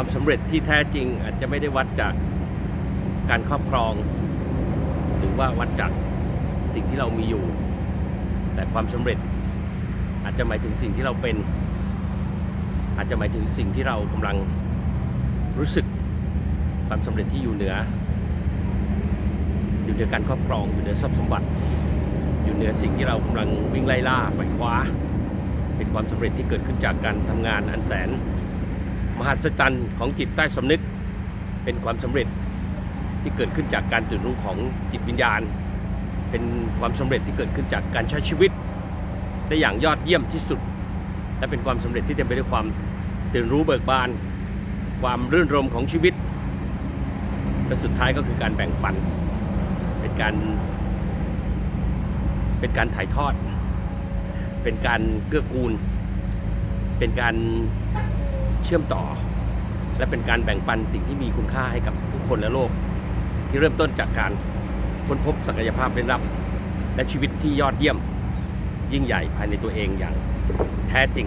ความสำเร็จที่แท้จริงอาจจะไม่ได้วัดจากการครอบครอง หรือว่าวัดจากสิ่งที่เรามีอยู่ แต่ความสำเร็จอาจจะหมายถึงสิ่งที่เราเป็น อาจจะหมายถึงสิ่งที่เรากำลังรู้สึกความสำเร็จที่อยู่เหนือ อยู่เหนือการครอบครองอยู่เหนือทรัพย์สมบัติ อยู่เหนือสิ่งที่เรากำลังวิ่งไล่ล่าฝ่ายคว้า เป็นความสำเร็จที่เกิดขึ้นจากการทำงานอันแสน มหัศจรรย์ของจิตใต้สำนึก เป็นความสำเร็จที่เกิดขึ้นจากการตื่นรู้ของจิตวิญญาณ เป็นความสำเร็จที่เกิดขึ้นจากการใช้ชีวิต ได้อย่างยอดเยี่ยมที่สุด และเป็นความสำเร็จที่เต็มไปด้วยความตื่นรู้เบิกบาน ความรื่นรมของชีวิต และสุดท้ายก็คือการแบ่งปัน เป็นการ เป็นการถ่ายทอด เป็นการเกื้อกูล เป็นการ เชื่อมต่อ และเป็นการแบ่งปันสิ่งที่มีคุณค่าให้กับผู้คนและโลก ที่เริ่มต้นจากการค้นพบศักยภาพเร้นรับ และชีวิตที่ยอดเยี่ยม ยิ่งใหญ่ภายในตัวเองอย่างแท้จริง